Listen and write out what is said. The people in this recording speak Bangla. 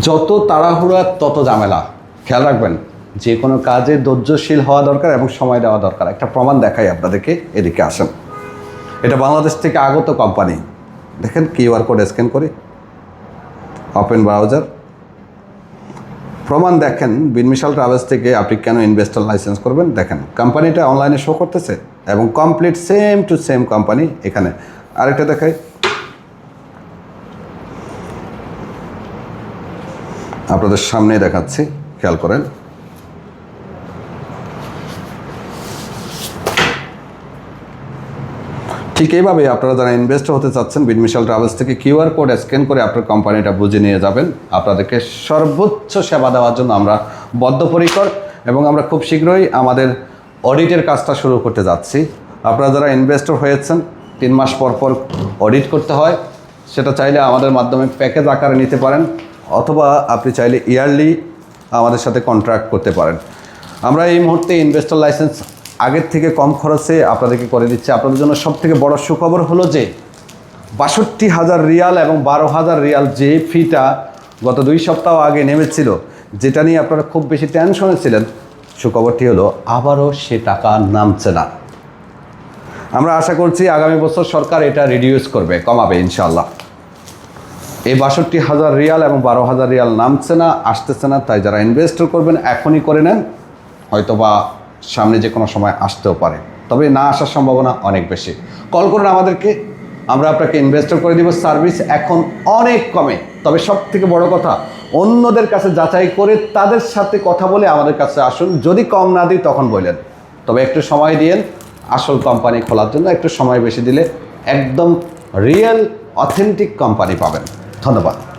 যত তাড়াহুড়া, তত ঝামেলা। খেয়াল রাখবেন যে কোনো কাজে ধৈর্যশীল হওয়া দরকার এবং সময় দেওয়া দরকার। একটা প্রমাণ দেখাই আপনাদেরকে, এদিকে আসেন। এটা বাংলাদেশ থেকে আগত কোম্পানি। দেখেন কিউআর কোড স্ক্যান করি। Open browser. প্রমাণ দেখেন, বিনমিশাল ট্রাভেলস থেকে আপনি কেন ইনভেস্টর লাইসেন্স করবেন? দেখেন, কোম্পানিটা অনলাইনে শো করতেছে এবং complete same to same company এখানে। আরেকটা দেখাই। আপনাদের সামনে দেখাচ্ছি, খেয়াল করেন। ঠিক এইভাবে আপনারা যারা ইনভেস্ট হতে চাচ্ছেন বিনমিশাল ট্রাভেলস থেকে কিউআর কোড স্ক্যান করে আপনার কোম্পানিটা বুঝে নিয়ে যাবেন। আপনাদেরকে সর্বোচ্চ সেবা দেওয়ার জন্য আমরা বদ্ধপরিকর এবং আমরা খুব শীঘ্রই আমাদের অডিটের কাজটা শুরু করতে যাচ্ছি। আপনারা যারা ইনভেস্টর হয়েছেন, তিন মাস পর পর অডিট করতে হয়। সেটা চাইলে আমাদের মাধ্যমে প্যাকেজ আকারে নিতে পারেন। অথবা আপনি চাইলে ইয়ারলি আমাদের সাথে কন্ট্রাক্ট করতে পারেন। আমরা এই মুহূর্তে ইনভেস্টর লাইসেন্স আগের থেকে কম খরচে আপনাদেরকে করে দিচ্ছি। আপনাদের জন্য সব থেকে বড় সুখবর হলো যে, বাষট্টি হাজার রিয়াল এবং বারো হাজার রিয়াল যে ফিটা গত দুই সপ্তাহ আগে নেমেছিল, যেটা নিয়ে আপনারা খুব বেশি টেনশনে ছিলেন, সুখবরটি হলো আবারও সে টাকা নামছে না। আমরা আশা করছি আগামী বছর সরকার এটা রিডিউস করবে, কমাবে ইনশাল্লাহ এই বাষট্টি হাজার রিয়াল এবং বারো হাজার রিয়াল নামছে না, আসতেছে না, তাই যারা ইনভেস্ট করবেন এখনই করে নেন, হয়তোবা সামনে যে কোনো সময় আসতেও পারে। তবে না আসার সম্ভাবনা অনেক বেশি। কল করুন আমাদেরকে, আমরা আপনাকে ইনভেস্টর করে দিব সার্ভিস এখন অনেক কমে। তবে সব থেকে বড় কথা, অন্যদের কাছে যাচাই করে তাদের সাথে কথা বলে আমাদের কাছে আসুন। যদি কম না দিই, তখন বললেন। তবে একটু সময় দিয়েন, আসল কোম্পানি খোলার জন্য একটু সময় বেশি দিলে একদম রিয়েল অথেন্টিক কোম্পানি পাবেন। 看到吧？